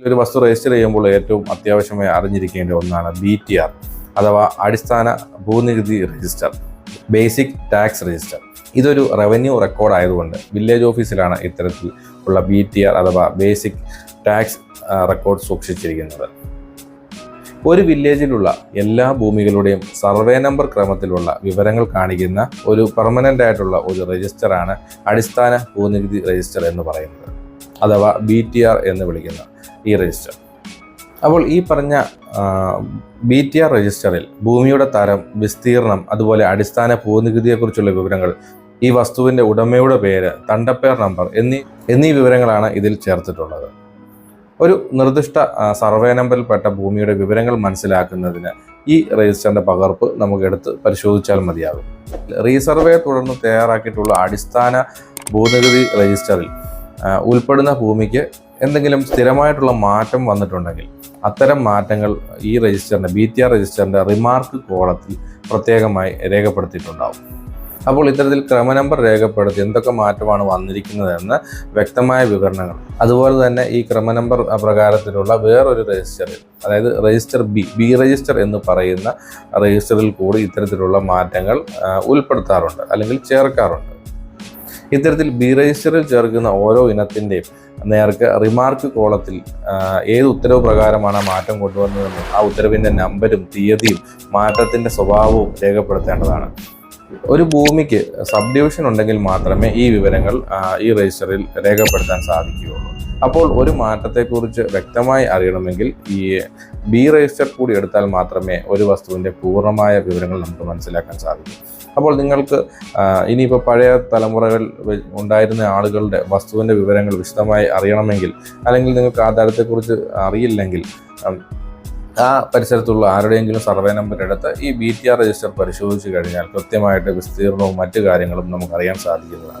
ഒരു വസ്തു രജിസ്റ്റർ ചെയ്യുമ്പോൾ ഏറ്റവും അത്യാവശ്യമായി അറിഞ്ഞിരിക്കേണ്ട ഒന്നാണ് ബി ടി ആർ അഥവാ അടിസ്ഥാന ഭൂനികുതി രജിസ്റ്റർ ബേസിക് ടാക്സ് രജിസ്റ്റർ ഇതൊരു റവന്യൂ റെക്കോർഡ് ആയതുകൊണ്ട് വില്ലേജ് ഓഫീസിലാണ് ഇത്തരത്തിൽ ഉള്ള ബി ടി ആർ അഥവാ ബേസിക് ടാക്സ് റെക്കോർഡ് സൂക്ഷിച്ചിരിക്കുന്നത്. ഒരു വില്ലേജിലുള്ള എല്ലാ ഭൂമികളുടെയും സർവേ നമ്പർ ക്രമത്തിലുള്ള വിവരങ്ങൾ കാണിക്കുന്ന ഒരു പെർമനന്റ് ആയിട്ടുള്ള ഒരു രജിസ്റ്ററാണ് അടിസ്ഥാന ഭൂനികുതി രജിസ്റ്റർ എന്ന് പറയുന്നത്. അഥവാ ബി എന്ന് വിളിക്കുന്ന. ഈ രജിസ്റ്റർ അപ്പോൾ ഈ പറഞ്ഞ ബി ടി ആർ രജിസ്റ്ററിൽ ഭൂമിയുടെ തരം വിസ്തീർണം അതുപോലെ അടിസ്ഥാന ഭൂനികുതിയെക്കുറിച്ചുള്ള വിവരങ്ങൾ ഈ വസ്തുവിന്റെ ഉടമയുടെ പേര് തണ്ടപ്പേർ നമ്പർ എന്നീ എന്നീ വിവരങ്ങളാണ് ഇതിൽ ചേർത്തിട്ടുള്ളത്. ഒരു നിർദ്ദിഷ്ട സർവേ നമ്പറിൽപ്പെട്ട ഭൂമിയുടെ വിവരങ്ങൾ മനസ്സിലാക്കുന്നതിന് ഈ രജിസ്റ്ററിന്റെ പകർപ്പ് നമുക്ക് എടുത്ത് പരിശോധിച്ചാൽ മതിയാകും. റീസർവേ തുടർന്ന് തയ്യാറാക്കിയിട്ടുള്ള അടിസ്ഥാന ഭൂനികുതി രജിസ്റ്ററിൽ ഉൾപ്പെടുന്ന ഭൂമിക്ക് എന്തെങ്കിലും സ്ഥിരമായിട്ടുള്ള മാറ്റം വന്നിട്ടുണ്ടെങ്കിൽ അത്തരം മാറ്റങ്ങൾ ഈ രജിസ്റ്ററിന്റെ ബി ടി ആർ രജിസ്റ്ററിന്റെ റിമാർക്ക് കോളത്തിൽ പ്രത്യേകമായി രേഖപ്പെടുത്തിയിട്ടുണ്ടാവും. അപ്പോൾ ഇത്തരത്തിൽ ക്രമനമ്പർ രേഖപ്പെടുത്തി എന്തൊക്കെ മാറ്റമാണ് വന്നിരിക്കുന്നതെന്ന് വ്യക്തമായ വിവരണങ്ങൾ. അതുപോലെ തന്നെ ഈ ക്രമനമ്പർ പ്രകാരത്തിലുള്ള വേറൊരു രജിസ്റ്ററിൽ അതായത് രജിസ്റ്റർ ബി ബി രജിസ്റ്റർ എന്ന് പറയുന്ന രജിസ്റ്ററിൽ കൂടി ഇത്തരത്തിലുള്ള മാറ്റങ്ങൾ ഉൾപ്പെടുത്താറുണ്ട് അല്ലെങ്കിൽ ചേർക്കാറുണ്ട്. ഇത്തരത്തിൽ ബി രജിസ്റ്ററിൽ ചേർക്കുന്ന ഓരോ ഇനത്തിന്റെയും നേർക്ക് റിമാർക്ക് കോളത്തിൽ ഏത് ഉത്തരവ് പ്രകാരമാണ് മാറ്റം കൊണ്ടുവന്നതെന്നും ആ ഉത്തരവിന്റെ നമ്പരും തീയതിയും മാറ്റത്തിന്റെ സ്വഭാവവും രേഖപ്പെടുത്തേണ്ടതാണ്. ഒരു ഭൂമിക്ക് സബ് ഡിവിഷൻ ഉണ്ടെങ്കിൽ മാത്രമേ ഈ വിവരങ്ങൾ ഈ രജിസ്റ്ററിൽ രേഖപ്പെടുത്താൻ സാധിക്കുകയുള്ളൂ. അപ്പോൾ ഒരു മാറ്റത്തെക്കുറിച്ച് വ്യക്തമായി അറിയണമെങ്കിൽ ഈ ബി രജിസ്റ്റർ കൂടി എടുത്താൽ മാത്രമേ ഒരു വസ്തുവിന്റെ പൂർണമായ വിവരങ്ങൾ നമുക്ക് മനസ്സിലാക്കാൻ സാധിക്കൂ. അപ്പോൾ നിങ്ങൾക്ക് ഇനിയിപ്പോൾ പഴയ തലമുറകൾ ഉണ്ടായിരുന്ന ആളുകളുടെ വസ്തുവിന്റെ വിവരങ്ങൾ വിശദമായി അറിയണമെങ്കിൽ അല്ലെങ്കിൽ നിങ്ങൾക്ക് ആധാരത്തെക്കുറിച്ച് അറിയില്ലെങ്കിൽ ആ പരിസരത്തുള്ള ആരുടെയെങ്കിലും സർവേ നമ്പർ എടുത്ത് ഈ ബി ടി ആർ രജിസ്റ്റർ പരിശോധിച്ച് കഴിഞ്ഞാൽ കൃത്യമായിട്ട് വിസ്തീർണവും മറ്റു കാര്യങ്ങളും നമുക്കറിയാൻ സാധിക്കുന്നതാണ്.